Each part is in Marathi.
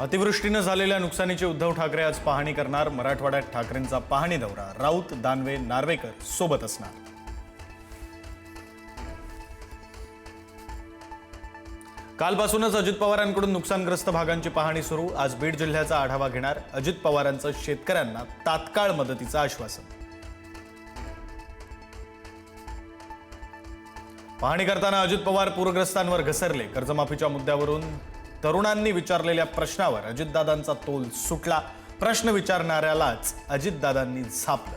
अतिवृष्टीनं झालेल्या नुकसानीची उद्धव ठाकरे आज पाहणी करणार. मराठवाड्यात ठाकरेंचा पाहणी दौरा. राऊत दानवे नार्वेकर सोबत असणार. कालपासूनच अजित पवारांकडून नुकसानग्रस्त भागांची पाहणी सुरू. आज बीड जिल्ह्याचा आढावा घेणार. अजित पवारांचं शेतकऱ्यांना तात्काळ मदतीचं आश्वासन. पाहणी करताना अजित पवार पूरग्रस्तांवर घसरले. कर्जमाफीच्या मुद्द्यावरून तरुणांनी विचारलेल्या प्रश्नावर अजितदादांचा तोल सुटला. प्रश्न विचारणाऱ्यालाच अजितदादांनी झापलं.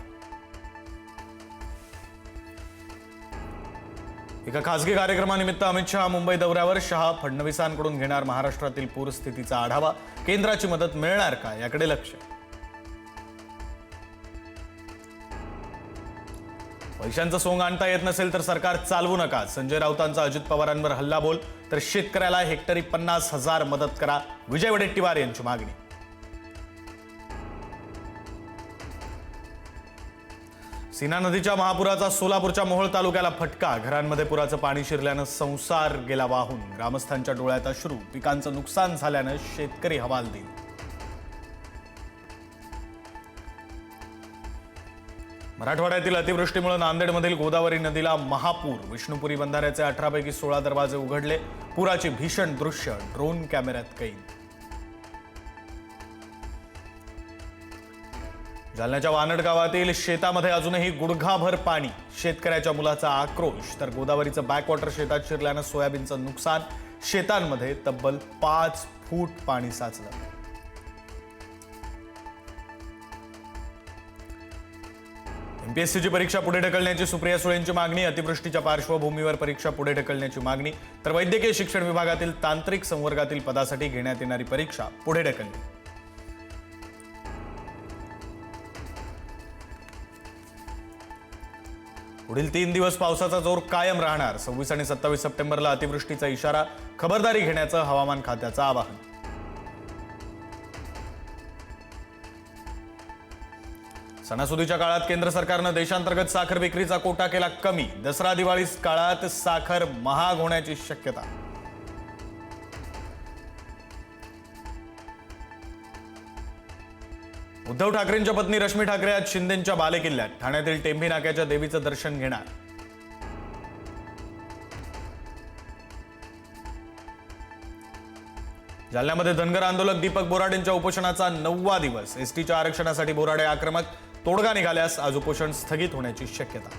एका खासगी कार्यक्रमानिमित्त अमित शहा मुंबई दौऱ्यावर. शहा फडणवीसांकडून घेणार महाराष्ट्रातील पूरस्थितीचा आढावा. केंद्राची मदत मिळणार का? याकडे लक्ष. पैशांचं सोंग आणता येत नसेल तर सरकार चालवू नका. संजय राऊतांचा अजित पवारांवर हल्लाबोल. तर शेतकऱ्याला हेक्टरी पन्नास हजार मदत करा. विजय वडेट्टीवार यांची मागणी. सीना नदीच्या महापुराचा सोलापूरच्या मोहोळ तालुक्याला फटका. घरांमध्ये पुराचं पाणी शिरल्यानं संसार गेला वाहून. ग्रामस्थांच्या डोळ्यात अश्रू. पिकांचं नुकसान झाल्यानं शेतकरी हवालदिल. मराठवाड्यातील अतिवृष्टीमुळे नांदेडमधील गोदावरी नदीला महापूर. विष्णुपुरी बंधाऱ्याचे अठरापैकी सोळा दरवाजे उघडले. पुराची भीषण दृश्य ड्रोन कॅमेऱ्यात कैद. जालन्याच्या वानड गावातील शेतामध्ये अजूनही गुडघाभर पाणी. शेतकऱ्याच्या मुलाचा आक्रोश तर गोदावरीचं बॅकवॉटर शेतात शिरल्यानं सोयाबीनचं नुकसान. शेतांमध्ये तब्बल पाच फूट पाणी साचलं. एमपीएससीची परीक्षा पुढे ढकलण्याची सुप्रिया सुळेंची मागणी अतिवृष्टीच्या पार्श्वभूमीवर परीक्षा पुढे ढकलण्याची मागणी. तर वैद्यकीय शिक्षण विभागातील तांत्रिक संवर्गातील पदासाठी घेण्यात येणारी परीक्षा पुढे ढकलली. पुढील तीन दिवस पावसाचा जोर कायम राहणार. सव्वीस आणि सत्तावीस सप्टेंबरला अतिवृष्टीचा इशारा खबरदारी घेण्याचं हवामान खात्याचं आवाहन. सणासुदीच्या काळात केंद्र सरकारनं देशांतर्गत साखर विक्रीचा कोटा केला कमी. दसरा दिवाळी काळात साखर महाग होण्याची शक्यता. उद्धव ठाकरेंच्या पत्नी रश्मी ठाकरे आज शिंदेच्या बालेकिल्ल्यात. ठाण्यातील टेंभी नाक्याच्या देवीचं दर्शन घेणार. जालन्यामध्ये धनगर आंदोलक दीपक बोराडेंच्या उपोषणाचा नववा दिवस. एसटीच्या आरक्षणासाठी बोराडे आक्रमक तोडगा निघाल्यास आज उपोषण स्थगित होण्याची शक्यता.